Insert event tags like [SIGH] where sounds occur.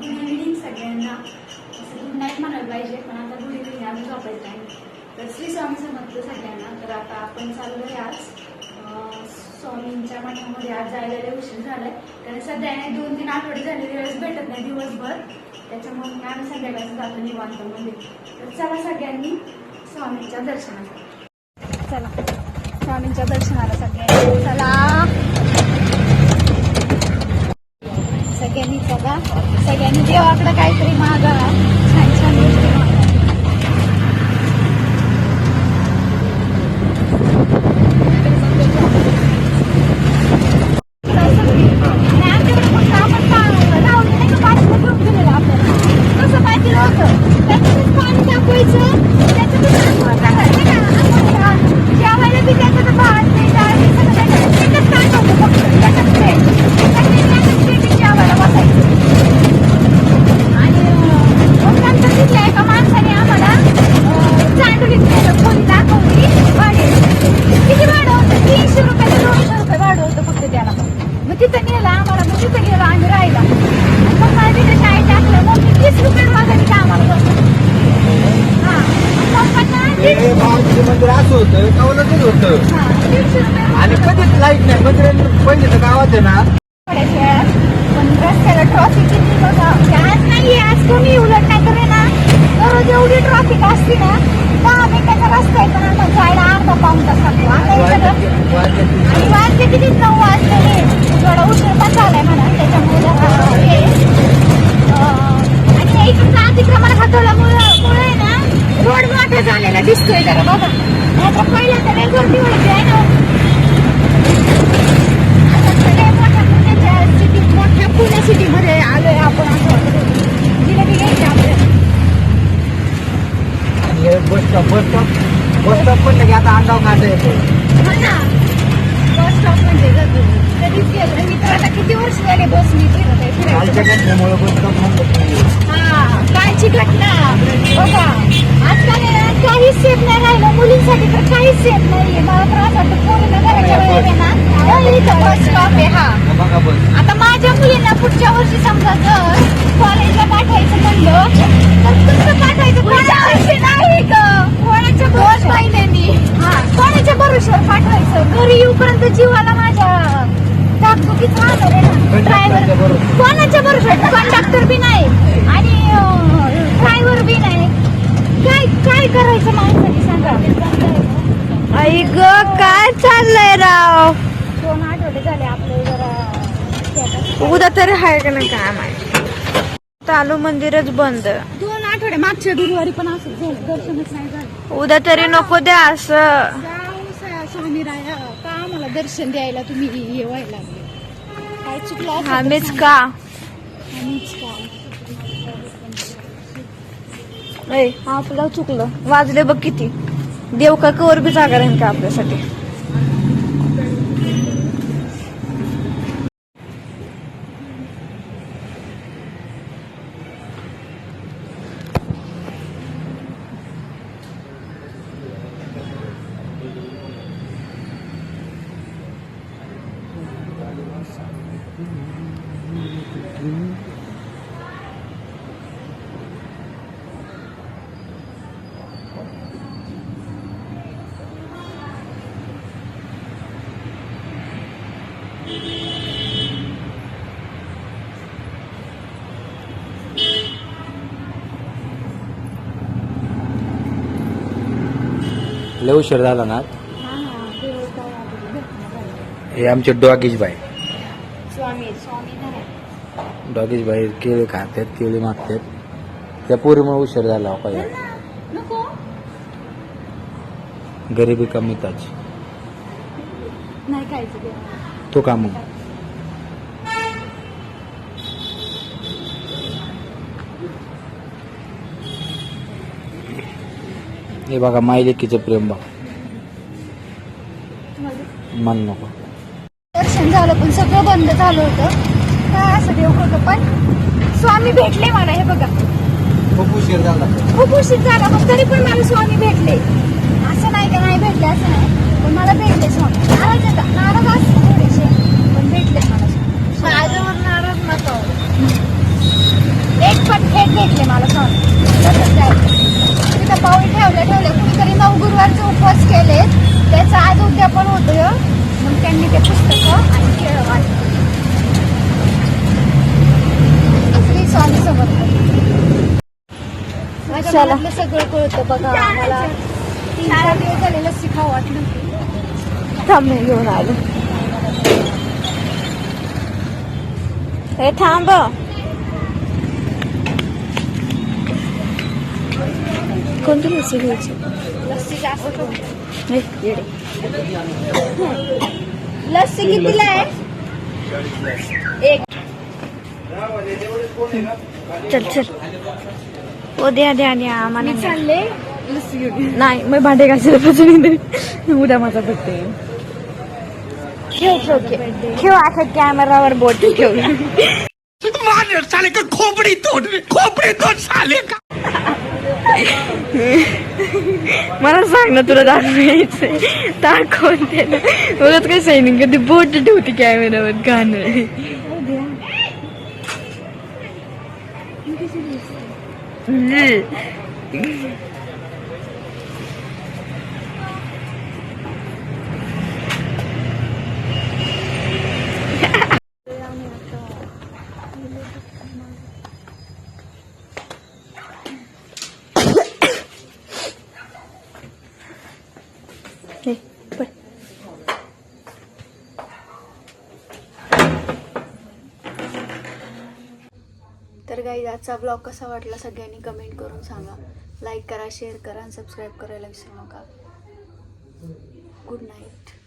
Good evening सगळ्यांना असं good night म्हणायला पाहिजे पण आता गुड इव्हनिंग आम्ही झोपायचं आहे तर श्री स्वामी समजलं सगळ्यांना तर आता आपण चाललोय आज स्वामींच्या मठामध्ये आज जायला उशीर झालाय. कारण सध्या नाही दोन तीन आठवडे झाले वेळेस भेटत नाही दिवसभर. त्याच्यामुळे मी आम्ही संध्याकाळचं जातो निवांतमध्ये तर चला सगळ्यांनी स्वामींच्या दर्शनाला. चला. स्वामींच्या दर्शनाला सगळ्यांनी चला सगळ्यांनी देवाकडं काहीतरी मागा छान छान गोष्टी मागा आणि आमच्याकडे फक्त आपण पा- लावलं नाही का पाठीवर घेऊन गेलेलं आपल्याला. तसं पाहिजे होतं. त्याच्यातच पाणी टाकायचं, त्याच्यातच आंघोळ करायचं नाही का? आंघोळ, जेवायला बी त्याच्यात भात, ते डाळ, हे सगळं त्याच्यात. त्याच्यात टाकायचं फक्त, त्याच्यात ते. त्याच्यात त्याच्यात ते जेवायला बसायचं. आणि अं, मग नंतर तिथल्या एका माणसाने आम्हाला नेलं, खोली दाखवली, भाडे. किती भाडं होतं? तीनशे रुपये ते दोनशे रुपये भाडं होतं फक्त त्याला. मग तिथं नेलं आम्हाला, मग तिथं गेलो आम्ही राहिला. मग मला तिथे शाळेत टाकलं. मग मी तीस रुपये दीडशे- भावाचं मंदिर असं होतं हा, आणि. कधीच लाइट नाही मंदिर तर गावात आहे ना थोड्याच वेळात. पण रस्त्याला ट्रॉफिक किती बघा की आज नाहीये आज कमी उलट नाही तर आहे ना दररोज एवढी ट्रॉफिक असते ना दहा मिनिटाचा रस्ता आहे पण आम्हाला जायला अर्धा पाऊन तास लागतो आता इथं आणि वाजले किती नऊ वाजलेले थोडा उशीर पण झालाय म्हणा त्याच्यामुळे जरा हे अं, आणि इकडचा अतिक्रमण हटवल्यामुळे मुळे ना रोड मोठा झालेला दिसतोय जरा बघा नाहीतर पहिल्यांदा लय गर्दी व्हायची आहे ना आता सगळ्या मोठ्या पुण्याच्या सिटी मोठ्या पुणे सिटीमध्ये आलोय आपण असं वाटतं. जिलेबी घ्यायची आपल्याला आणि हे bus stop bus stop bus stop पण लगे आता अंगाव खाता येतो हो ना बस स्टॉप म्हणजे जर कधीच गेलं मी तर आता किती वर्ष झाले बसनी फिरत आहे कालच्या फिरायचं घटनेमुळे बस स्टॉप म्हणतात नाही. हा कालची घटना. बघा आजकाल ना काहीच सेफ नाही राहिलं. मुलींसाठी तर काहीच सेफ नाहीये. मला त्रास वाटतो पूर्ण घराच्या वेळेत आहे ना इथं बस स्टॉप आहे हा. आता माझ्या मुलींना पुढच्या वर्षी समजा जर कॉलेजला पाठवायचं म्हणलं तर कसं पाठवायचं? पुढच्या वर्षी नाही ग कोणाच्या दोन महिन्यांनी. हा कोणाच्या भरोश्यावर पाठवायचं? घरी येऊपर्यंत जीवाला माझ्या दागदुखीच राहणार आहे ना ड्रायव्हर. कोणाच्या भरोश्यावर कंडक्टर बी नाही. आणि ड्रायव्हर बी नाही. काय काय करायचं माणसाने सांगा. आई ग काय चाललंय राव? दोन आठवडे झाले आपले जरा. उद्या तरी आहे का नाही काय माहिती. चालू मंदिरच बंद. दोन आठवडे मागच्या गुरुवारी पण असं झालं. दर्शनच नाही झालं. उद्या तरी नको द्या असं. स्वामी राया का आम्हाला दर्शन द्यायला तुम्ही व्हायला लागले? काय चुकलं असेल आम्हीच का आम्हीच आपलं चुकलं. वाजले बघ किती. देव का कवर बी जागा राहील का आपल्यासाठी? लय उशीर झाला ना? हा आमचे डॉगीज बाई. स्वामी स्वामी. डॉगीज बाई केळी खातात केळी मागतात त्या पोरीमुळे उशीर झाला हो नको. गरिबी कमी ताची तो. का मग. हे बघा मायलेकीचं प्रेम बघ. मन नको. दर्शन झालं पण सगळं बंद झालं होतं. काय असं देव होतं पण स्वामी भेटले मला हे बघा. खूप उशीर झाला. खूप उशीर झाला पण तरी पण मला स्वामी भेटले. असं नाही का नाही भेटले असं नाही. पण मला भेटले स्वामी. नाराज का? नाराज असते थोडेसे पण भेटले मला स्वामी. माझ्यावर नाराज नका भेटले मला स्वामी. तसंच जायचं तिथं पाऊल ठेवलं ठेवलं. कुणीतरी नऊ गुरुवारचे उपवास केलेत. त्याचं आज उद्यापन होतं मग त्यांनी ते पुस्तकं आणि केळं वाटलं श्री स्वामी समर्थ माझ्या चला. सगळं कळतं बघा मला तीन चार दिवस झाले लस्सी खाऊ वाटलं थांब मी घेऊन आलो. हे थांब. कोणती लसी घ्यायची? लस्सी जास्त. लस्सी कितीला आहे? एक चल चल. ओ द्या द्या द्या आम्हाला मी चालले. नाही मी भांडे घासायला पासून उद्या माझा बड्डे ठेव ठेव ठेव. आता कॅमेरावर बोट ठेव. मार साले का? खोपड़ी तोड़ खोपड़ी तोड़ साले का? मला सांग ना तुला दाखवायचंय दाखवून दे ना. मला काय सैनिक कधी बोट ठेवते कॅमेरावर गाणं Yeah. [LAUGHS] तर गाईज आजचा ब्लॉग कसा वाटला सगळ्यांनी कमेंट करून सांगा. लाईक करा शेअर करा आणि सबस्क्राईब करायला विसरू नका. Good night